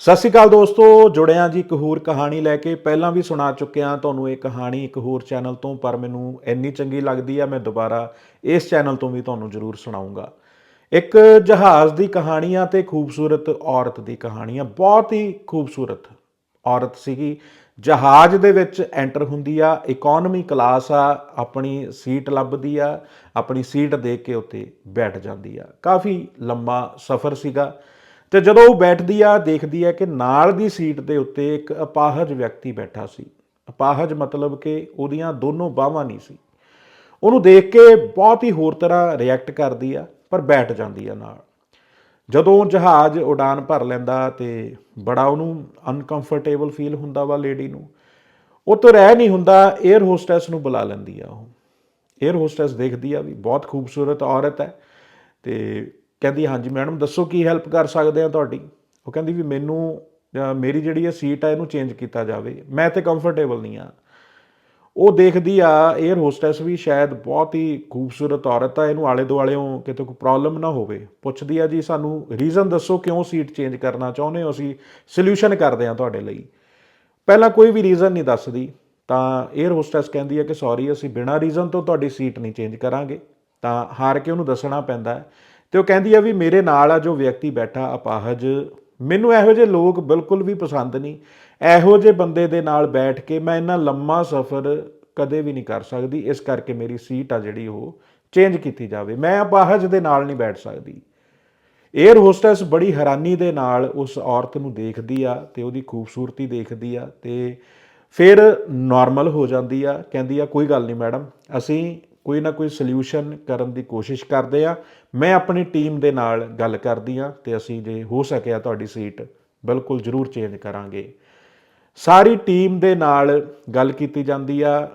ਸਤਿ ਸ਼੍ਰੀ ਅਕਾਲ ਦੋਸਤੋ ਜੁੜਿਆ ਜੀ ਇੱਕ ਹੋਰ ਕਹਾਣੀ ਲੈ ਕੇ। ਪਹਿਲਾਂ ਵੀ ਸੁਣਾ ਚੁੱਕਿਆ ਤੁਹਾਨੂੰ ਇਹ ਕਹਾਣੀ ਇੱਕ ਹੋਰ ਚੈਨਲ ਤੋਂ, ਪਰ ਮੈਨੂੰ ਇੰਨੀ ਚੰਗੀ ਲੱਗਦੀ ਆ, ਮੈਂ ਦੁਬਾਰਾ ਇਸ ਚੈਨਲ ਤੋਂ ਵੀ ਤੁਹਾਨੂੰ ਜ਼ਰੂਰ ਸੁਣਾਉਂਗਾ। ਇੱਕ ਜਹਾਜ਼ ਦੀ ਕਹਾਣੀ ਆ ਤੇ ਖੂਬਸੂਰਤ ਔਰਤ ਦੀ ਕਹਾਣੀ ਆ ਬਹੁਤ ਹੀ ਖੂਬਸੂਰਤ ਔਰਤ ਸੀਗੀ। ਜਹਾਜ਼ ਦੇ ਵਿੱਚ ਐਂਟਰ ਹੁੰਦੀ ਆ ਇਕਨੋਮੀ ਕਲਾਸ ਆ, ਆਪਣੀ ਸੀਟ ਲੱਭਦੀ ਆ, ਆਪਣੀ ਸੀਟ ਦੇਖ ਕੇ ਉੱਤੇ ਬੈਠ ਜਾਂਦੀ ਆ। ਕਾਫੀ ਲੰਮਾ ਸਫ਼ਰ ਸੀਗਾ। ਤੇ ਜਦੋਂ ਉਹ ਬੈਠਦੀ ਆ, ਦੇਖਦੀ ਆ ਕਿ ਨਾਲ ਦੀ ਸੀਟ ਦੇ ਉੱਤੇ ਇੱਕ ਅਪਾਹਜ ਵਿਅਕਤੀ ਬੈਠਾ ਸੀ। ਅਪਾਹਜ ਮਤਲਬ ਕਿ ਉਹਦੀਆਂ ਦੋਨੋਂ ਬਾਹਾਂ ਨਹੀਂ ਸੀ। ਉਹਨੂੰ ਦੇਖ ਕੇ ਬਹੁਤ ਹੀ ਹੋਰ ਤਰ੍ਹਾਂ ਰਿਐਕਟ ਕਰਦੀ ਆ, ਪਰ ਬੈਠ ਜਾਂਦੀ ਆ ਨਾਲ। ਜਦੋਂ ਜਹਾਜ਼ ਉਡਾਨ ਭਰ ਲੈਂਦਾ ਤੇ ਬੜਾ ਉਹਨੂੰ ਅਨਕੰਫਰਟੇਬਲ ਫੀਲ ਹੁੰਦਾ ਵਾ ਲੇਡੀ ਨੂੰ। ਉਹ ਤੋਂ ਰਹਿ ਨਹੀਂ ਹੁੰਦਾ 에ਅਰ ਹੋਸਟੈਸ ਨੂੰ ਬੁਲਾ ਲੈਂਦੀ ਆ ਉਹ। 에ਅਰ ਹੋਸਟੈਸ ਦੇਖਦੀ ਆ ਵੀ ਬਹੁਤ ਖੂਬਸੂਰਤ ਔਰਤ ਹੈ ਤੇ ਕਹਿੰਦੀ, ਹਾਂਜੀ ਮੈਡਮ, ਦੱਸੋ ਕੀ ਹੈਲਪ ਕਰ ਸਕਦੇ ਆ ਤੁਹਾਡੀ? ਉਹ ਕਹਿੰਦੀ ਵੀ ਮੈਨੂੰ ਮੇਰੀ ਜਿਹੜੀ ਇਹ ਸੀਟ ਆ, ਇਹਨੂੰ ਚੇਂਜ ਕੀਤਾ ਜਾਵੇ। ਮੈਂ ਇੱਥੇ ਕੰਫਰਟੇਬਲ ਨਹੀਂ ਆ। ਉਹ ਦੇਖਦੀ ਆ 에ਅਰ ਹੋਸਟੈਸ ਵੀ ਸ਼ਾਇਦ ਬਹੁਤ ਹੀ ਖੂਬਸੂਰਤ ਔਰਤ ਆ, ਇਹਨੂੰ ਆਲੇ ਦੁਆਲਿਓਂ ਕਿਤੇ ਕੋਈ ਪ੍ਰੋਬਲਮ ਨਾ ਹੋਵੇ। ਪੁੱਛਦੀ ਆ, ਜੀ ਸਾਨੂੰ ਰੀਜ਼ਨ ਦੱਸੋ ਕਿਉਂ ਸੀਟ ਚੇਂਜ ਕਰਨਾ ਚਾਹੁੰਦੇ ਹੋ? ਅਸੀਂ ਸੋਲੂਸ਼ਨ ਕਰਦੇ ਆ ਤੁਹਾਡੇ ਲਈ। ਪਹਿਲਾਂ ਕੋਈ ਵੀ ਰੀਜ਼ਨ ਨਹੀਂ ਦੱਸਦੀ, ਤਾਂ 에ਅਰ ਹੋਸਟੈਸ ਕਹਿੰਦੀ ਆ ਕਿ ਸੌਰੀ ਅਸੀਂ ਬਿਨਾਂ ਰੀਜ਼ਨ ਤੋਂ ਤੁਹਾਡੀ ਸੀਟ ਨਹੀਂ ਚੇਂਜ ਕਰਾਂਗੇ। ਤਾਂ ਹਾਰ ਕੇ ਉਹਨੂੰ ਦੱਸਣਾ ਪੈਂਦਾ ਹੈ। ਤੇ ਉਹ ਕਹਿੰਦੀ ਆ ਵੀ ਮੇਰੇ ਨਾਲ ਆ ਜੋ ਵਿਅਕਤੀ ਬੈਠਾ, ਅਪਾਹਜ, ਮੈਨੂੰ ਇਹੋ ਜਿਹੇ ਲੋਕ ਬਿਲਕੁਲ ਵੀ ਪਸੰਦ ਨਹੀਂ। ਇਹੋ ਜਿਹੇ ਬੰਦੇ ਦੇ ਨਾਲ ਬੈਠ ਕੇ ਮੈਂ ਇੰਨਾ ਲੰਮਾ ਸਫ਼ਰ ਕਦੇ ਵੀ ਨਹੀਂ ਕਰ ਸਕਦੀ, ਇਸ ਕਰਕੇ ਮੇਰੀ ਸੀਟ ਆ ਜਿਹੜੀ ਉਹ ਚੇਂਜ ਕੀਤੀ ਜਾਵੇ। ਮੈਂ ਅਪਾਹਜ ਦੇ ਨਾਲ ਨਹੀਂ ਬੈਠ ਸਕਦੀ। 에ਅਰ ਹੋਸਟੈਸ ਬੜੀ ਹੈਰਾਨੀ ਦੇ ਨਾਲ ਉਸ ਔਰਤ ਨੂੰ ਦੇਖਦੀ ਆ ਤੇ ਉਹਦੀ ਖੂਬਸੂਰਤੀ ਦੇਖਦੀ ਆ ਤੇ ਫਿਰ ਨਾਰਮਲ ਹੋ ਜਾਂਦੀ ਆ, ਕਹਿੰਦੀ ਆ, ਕੋਈ ਗੱਲ ਨਹੀਂ ਮੈਡਮ, ਅਸੀਂ ਕੋਈ ਨਾ ਕੋਈ ਸੋਲੂਸ਼ਨ ਕਰਨ ਦੀ ਕੋਸ਼ਿਸ਼ ਕਰਦੇ ਆ। ਮੈਂ ਆਪਣੀ ਟੀਮ ਦੇ ਨਾਲ ਗੱਲ ਕਰਦੀ ਆ ਤੇ ਅਸੀਂ ਜੇ ਹੋ ਸਕਿਆ ਤੁਹਾਡੀ ਸੀਟ ਬਿਲਕੁਲ ਜ਼ਰੂਰ ਚੇਂਜ ਕਰਾਂਗੇ। ਸਾਰੀ ਟੀਮ ਦੇ ਨਾਲ ਗੱਲ ਕੀਤੀ ਜਾਂਦੀ ਆ।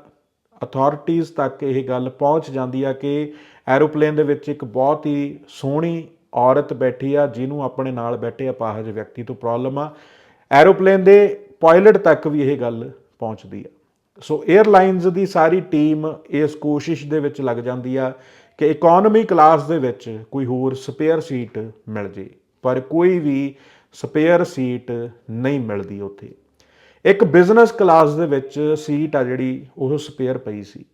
ਅਥਾਰਟੀਆਂ ਤੱਕ ਇਹ ਗੱਲ ਪਹੁੰਚ ਜਾਂਦੀ ਆ ਕਿ ਐਰੋਪਲੇਨ ਦੇ ਵਿੱਚ ਇੱਕ ਬਹੁਤ ਹੀ ਸੋਹਣੀ ਔਰਤ ਬੈਠੀ ਆ, ਜਿਹਨੂੰ ਆਪਣੇ ਨਾਲ ਬੈਠੇ ਅਪਾਹਜ ਵਿਅਕਤੀ ਤੋਂ ਪ੍ਰੋਬਲਮ ਆ। ਐਰੋਪਲੇਨ ਦੇ ਪਾਇਲਟ ਤੱਕ ਵੀ ਇਹ ਗੱਲ ਪਹੁੰਚਦੀ ਆ। ਸੋ 에ਅਰਲਾਈਨਸ ਦੀ ਸਾਰੀ ਟੀਮ ਇਸ ਕੋਸ਼ਿਸ਼ ਦੇ ਵਿੱਚ ਲੱਗ ਜਾਂਦੀ ਆ ਕਿ ਇਕਨੋਮੀ ਕਲਾਸ ਦੇ ਵਿੱਚ ਕੋਈ ਹੋਰ ਸਪੇਅਰ ਸੀਟ ਮਿਲ ਜੇ, ਪਰ ਕੋਈ ਵੀ ਸਪੇਅਰ ਸੀਟ ਨਹੀਂ ਮਿਲਦੀ ਉੱਥੇ। ਇੱਕ ਬਿਜ਼ਨਸ ਕਲਾਸ ਦੇ ਵਿੱਚ ਸੀਟ ਆ ਜਿਹੜੀ, ਉਹ ਸਪੇਅਰ ਪਈ ਸੀ।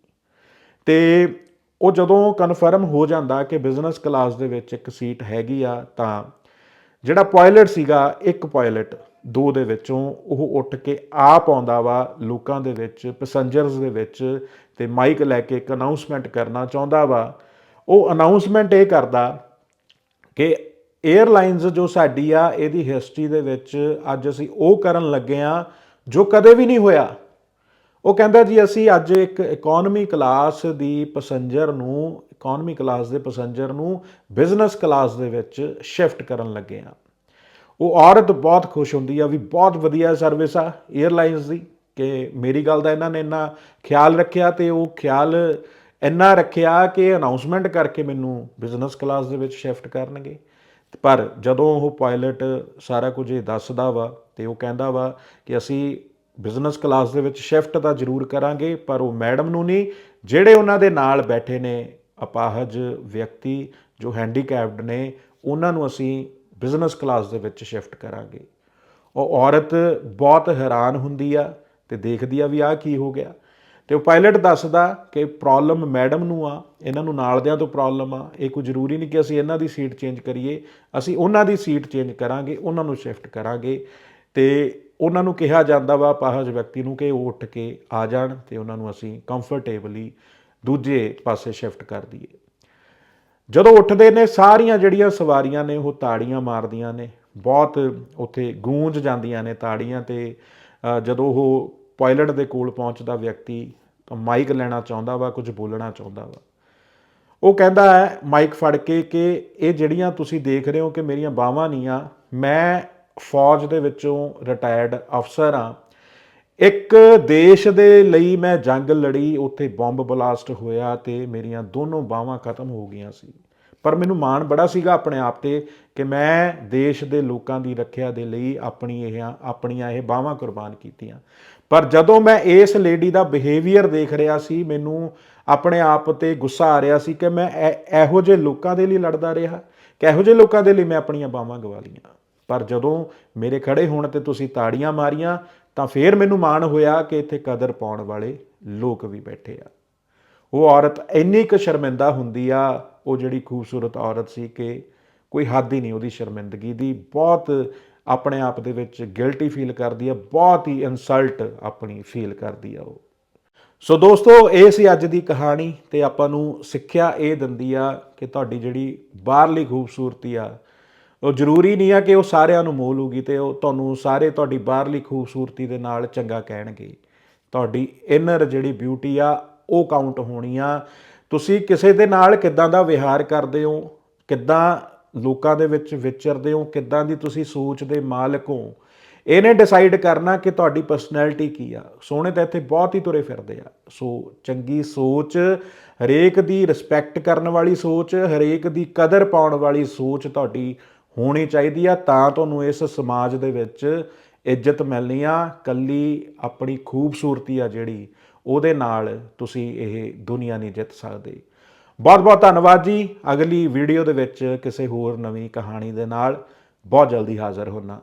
ਤੇ ਉਹ ਜਦੋਂ ਕਨਫਰਮ ਹੋ ਜਾਂਦਾ ਕਿ ਬਿਜ਼ਨਸ ਕਲਾਸ ਦੇ ਵਿੱਚ ਇੱਕ ਸੀਟ ਹੈਗੀ ਆ, ਤਾਂ ਜਿਹੜਾ ਪਾਇਲਟ ਸੀਗਾ, ਇੱਕ ਪਾਇਲਟ ਦੋ ਦੇ ਵਿੱਚੋਂ ਉਹ ਉੱਠ ਕੇ ਆਪ ਆਉਂਦਾ ਵਾ, ਲੋਕਾਂ ਦੇ ਵਿੱਚ ਪੈਸੰਜਰਸ ਦੇ ਵਿੱਚ ਤੇ ਮਾਈਕ ਲੈ ਕੇ ਇੱਕ ਅਨਾਉਂਸਮੈਂਟ ਕਰਨਾ ਚਾਹੁੰਦਾ ਵਾ। ਉਹ ਅਨਾਉਂਸਮੈਂਟ ਇਹ ਕਰਦਾ ਕਿ 에ਅਰਲਾਈਨਸ ਜੋ ਸਾਡੀ ਆ, ਇਹਦੀ ਹਿਸਟਰੀ ਦੇ ਵਿੱਚ ਅੱਜ ਅਸੀਂ ਉਹ ਕਰਨ ਲੱਗੇ ਆ ਜੋ ਕਦੇ ਵੀ ਨਹੀਂ ਹੋਇਆ। ਉਹ ਕਹਿੰਦਾ ਜੀ, ਅਸੀਂ ਅੱਜ ਇੱਕ ਇਕਨੋਮੀ ਕਲਾਸ ਦੀ ਪੈਸੰਜਰ ਨੂੰ ਇਕਨੋਮੀ ਕਲਾਸ ਦੇ ਪੈਸੰਜਰ ਨੂੰ ਬਿਜ਼ਨਸ ਕਲਾਸ ਦੇ ਵਿੱਚ ਸ਼ਿਫਟ ਕਰਨ ਲੱਗੇ ਆ। ਉਹ ਔਰਤ ਬਹੁਤ ਖੁਸ਼ ਹੁੰਦੀ ਆ ਵੀ ਬਹੁਤ ਵਧੀਆ ਸਰਵਿਸ ਆ 에ਅਰਲਾਈਨਸ ਦੀ ਕਿ ਮੇਰੀ ਗੱਲ ਦਾ ਇਹਨਾਂ ਨੇ ਇੰਨਾ ਖਿਆਲ ਰੱਖਿਆ ਤੇ ਉਹ ਖਿਆਲ ਇੰਨਾ ਰੱਖਿਆ ਕਿ ਅਨਾਉਂਸਮੈਂਟ ਕਰਕੇ ਮੈਨੂੰ ਬਿਜ਼ਨਸ ਕਲਾਸ ਦੇ ਵਿੱਚ ਸ਼ਿਫਟ ਕਰਨਗੇ। ਪਰ ਜਦੋਂ ਉਹ ਪਾਇਲਟ ਸਾਰਾ ਕੁਝ ਇਹ ਦੱਸਦਾ ਵਾ ਤੇ ਉਹ ਕਹਿੰਦਾ ਵਾ ਕਿ ਅਸੀਂ ਬਿਜ਼ਨਸ ਕਲਾਸ ਦੇ ਵਿੱਚ ਸ਼ਿਫਟ ਤਾਂ ਜ਼ਰੂਰ ਕਰਾਂਗੇ, ਪਰ ਉਹ ਮੈਡਮ ਨੂੰ ਨਹੀਂ, ਜਿਹੜੇ ਉਹਨਾਂ ਦੇ ਨਾਲ ਬੈਠੇ ਨੇ ਅਪਾਹਜ ਵਿਅਕਤੀ ਜੋ ਹੈਂਡੀਕੈਪਡ ਨੇ, ਉਹਨਾਂ ਨੂੰ ਅਸੀਂ ਬਿਜ਼ਨਸ ਕਲਾਸ ਦੇ ਵਿੱਚ ਸ਼ਿਫਟ ਕਰਾਂਗੇ। ਉਹ ਔਰਤ ਬਹੁਤ ਹੈਰਾਨ ਹੁੰਦੀ ਆ ਤੇ ਦੇਖਦੀ ਆ ਵੀ ਆਹ ਕੀ ਹੋ ਗਿਆ। ਤੇ ਉਹ ਪਾਇਲਟ ਦੱਸਦਾ ਕਿ ਪ੍ਰੋਬਲਮ ਮੈਡਮ ਨੂੰ ਆ, ਇਹਨਾਂ ਨੂੰ ਨਾਲਦਿਆਂ ਤੋਂ ਪ੍ਰੋਬਲਮ ਆ। ਇਹ ਕੋਈ ਜ਼ਰੂਰੀ ਨਹੀਂ ਕਿ ਅਸੀਂ ਇਹਨਾਂ ਦੀ ਸੀਟ ਚੇਂਜ ਕਰੀਏ। ਅਸੀਂ ਉਹਨਾਂ ਦੀ ਸੀਟ ਚੇਂਜ ਕਰਾਂਗੇ, ਉਹਨਾਂ ਨੂੰ ਸ਼ਿਫਟ ਕਰਾਂਗੇ। ਤੇ ਉਹਨਾਂ ਨੂੰ ਕਿਹਾ ਜਾਂਦਾ ਵਾ ਪਾਹਜ ਵਿਅਕਤੀ ਨੂੰ ਕਿ ਉਹ ਉੱਠ ਕੇ ਆ ਜਾਣ ਤੇ ਉਹਨਾਂ ਨੂੰ ਅਸੀਂ ਕੰਫਰਟੇਬਲੀ ਦੂਜੇ ਪਾਸੇ ਸ਼ਿਫਟ ਕਰ ਦਈਏ। ਜਦੋਂ ਉੱਠਦੇ ਨੇ, ਸਾਰੀਆਂ ਜਿਹੜੀਆਂ ਸਵਾਰੀਆਂ ਨੇ, ਉਹ ਤਾੜੀਆਂ ਮਾਰਦੀਆਂ ਨੇ। ਬਹੁਤ ਉੱਥੇ ਗੂੰਜ ਜਾਂਦੀਆਂ ਨੇ ਤਾੜੀਆਂ ਤੇ ਜਦੋਂ ਉਹ ਪਾਇਲਟ ਦੇ ਕੋਲ ਪਹੁੰਚਦਾ ਵਿਅਕਤੀ ਤਾਂ ਮਾਈਕ ਲੈਣਾ ਚਾਹੁੰਦਾ ਵਾ, ਕੁਝ ਬੋਲਣਾ ਚਾਹੁੰਦਾ ਵਾ। ਉਹ ਕਹਿੰਦਾ ਹੈ, ਮਾਈਕ ਫੜ ਕੇ ਕਿ ਇਹ ਜਿਹੜੀਆਂ ਤੁਸੀਂ ਦੇਖ ਰਹੇ ਹੋ ਕਿ ਮੇਰੀਆਂ ਬਾਹਾਂ ਨਹੀਂ ਆ, ਮੈਂ ਫੌਜ ਦੇ ਵਿੱਚੋਂ ਰਿਟਾਇਰਡ ਅਫਸਰ ਆ ਇੱਕ ਦੇਸ਼ ਦੇ ਲਈ ਮੈਂ ਜੰਗ ਲੜੀ, ਉੱਥੇ ਬੰਬ ਬਲਾਸਟ ਹੋਇਆ ਤੇ ਮੇਰੀਆਂ ਦੋਨੋਂ ਬਾਹਾਂ ਖਤਮ ਹੋ ਗਈਆਂ ਸੀ। ਪਰ ਮੈਨੂੰ ਮਾਣ ਬੜਾ ਸੀਗਾ ਆਪਣੇ ਆਪ ਤੇ ਕਿ ਮੈਂ ਦੇਸ਼ ਦੇ ਲੋਕਾਂ ਦੀ ਰੱਖਿਆ ਦੇ ਲਈ ਆਪਣੀ ਇਹ ਆਪਣੀਆਂ ਇਹ ਬਾਹਾਂ ਕੁਰਬਾਨ ਕੀਤੀਆਂ। ਪਰ ਜਦੋਂ ਮੈਂ ਇਸ ਲੇਡੀ ਦਾ ਬਿਹੇਵੀਅਰ ਦੇਖ ਰਿਹਾ ਸੀ, ਮੈਨੂੰ ਆਪਣੇ ਆਪ ਤੇ ਗੁੱਸਾ ਆ ਰਿਹਾ ਸੀ ਕਿ ਮੈਂ ਇਹ- ਇਹੋ ਜਿਹੇ ਲੋਕਾਂ ਦੇ ਲਈ ਲੜਦਾ ਰਿਹਾ ਕਿ ਇਹੋ ਜਿਹੇ ਲੋਕਾਂ ਦੇ ਲਈ ਮੈਂ ਆਪਣੀਆਂ ਬਾਹਾਂ ਗਵਾ ਲਈਆਂ। ਪਰ ਜਦੋਂ ਮੇਰੇ ਖੜੇ ਹੋਣ ਤੇ ਤੁਸੀਂ ਤਾੜੀਆਂ ਮਾਰੀਆਂ ਤਾਂ ਫੇਰ ਮੈਨੂੰ ਮਾਣ ਹੋਇਆ ਕਿ ਇੱਥੇ ਕਦਰ ਪਾਉਣ ਵਾਲੇ ਲੋਕ ਵੀ ਬੈਠੇ ਆ। ਉਹ ਔਰਤ ਇੰਨੀ ਕੁ ਸ਼ਰਮਿੰਦਾ ਹੁੰਦੀ ਆ, ਉਹ ਜਿਹੜੀ ਖੂਬਸੂਰਤ ਔਰਤ ਸੀ ਕਿ ਕੋਈ ਹੱਦ ਹੀ ਨਹੀਂ ਉਹਦੀ ਸ਼ਰਮਿੰਦਗੀ ਦੀ। ਬਹੁਤ ਆਪਣੇ ਆਪ ਦੇ ਵਿੱਚ ਗਿਲਟੀ ਫੀਲ ਕਰਦੀ ਆ, ਬਹੁਤ ਹੀ ਇਨਸਲਟ ਆਪਣੀ ਫੀਲ ਕਰਦੀ ਆ ਉਹ। ਸੋ ਦੋਸਤੋ, ਇਹ ਸੀ ਅੱਜ ਦੀ ਕਹਾਣੀ ਤੇ ਆਪਾਂ ਨੂੰ ਸਿੱਖਿਆ ਇਹ ਦਿੰਦੀ ਆ ਕਿ ਤੁਹਾਡੀ ਜਿਹੜੀ ਬਾਹਰਲੀ ਖੂਬਸੂਰਤੀ ਆ ਉਹ ਜ਼ਰੂਰੀ ਨਹੀਂ ਆ ਕਿ ਉਹ ਸਾਰਿਆਂ ਨੂੰ ਮੋਹ ਲੂਗੀ ਤੇ ਉਹ ਤੁਹਾਨੂੰ ਸਾਰੇ ਤੁਹਾਡੀ ਬਾਹਰਲੀ ਖੂਬਸੂਰਤੀ ਦੇ ਨਾਲ ਚੰਗਾ ਕਹਿਣਗੇ। ਤੁਹਾਡੀ ਇਨਰ ਜਿਹੜੀ ਬਿਊਟੀ ਆ, ਉਹ ਕਾਊਂਟ ਹੋਣੀ ਆ। ਤੁਸੀਂ ਕਿਸੇ ਦੇ ਨਾਲ ਕਿੱਦਾਂ ਦਾ ਵਿਹਾਰ ਕਰਦੇ ਹੋ, ਕਿੱਦਾਂ ਲੋਕਾਂ ਦੇ ਵਿੱਚ ਵਿਚਰਦੇ ਹੋ, ਕਿੱਦਾਂ ਦੀ ਤੁਸੀਂ ਸੋਚ ਦੇ ਮਾਲਕ ਹੋ, ਇਹਨੇ ਡਿਸਾਈਡ ਕਰਨਾ ਕਿ ਤੁਹਾਡੀ ਪਰਸਨੈਲਿਟੀ ਕੀ ਆ। ਸੋਹਣੇ ਤਾਂ ਇੱਥੇ ਬਹੁਤ ਹੀ ਤੁਰੇ ਫਿਰਦੇ ਆ। ਸੋ ਚੰਗੀ ਸੋਚ, ਹਰੇਕ ਦੀ ਰਿਸਪੈਕਟ ਕਰਨ ਵਾਲੀ ਸੋਚ, ਹਰੇਕ ਦੀ ਕਦਰ ਪਾਉਣ ਵਾਲੀ ਸੋਚ ਤੁਹਾਡੀ ਹੋਣੀ ਚਾਹੀਦੀ ਆ, ਤਾਂ ਤੁਹਾਨੂੰ ਇਸ ਸਮਾਜ ਦੇ ਵਿੱਚ ਇੱਜ਼ਤ ਮਿਲਣੀ ਆ। ਕੱਲੀ ਆਪਣੀ ਖੂਬਸੂਰਤੀ ਆ ਜਿਹੜੀ, ਉਹਦੇ ਨਾਲ ਤੁਸੀਂ ਇਹ ਦੁਨੀਆ ਨਹੀਂ ਜਿੱਤ ਸਕਦੇ। ਬਹੁਤ ਬਹੁਤ ਧੰਨਵਾਦ ਜੀ। ਅਗਲੀ ਵੀਡੀਓ ਦੇ ਵਿੱਚ ਕਿਸੇ ਹੋਰ ਨਵੀਂ ਕਹਾਣੀ ਦੇ ਨਾਲ ਬਹੁਤ ਜਲਦੀ ਹਾਜ਼ਰ ਹੋਣਾ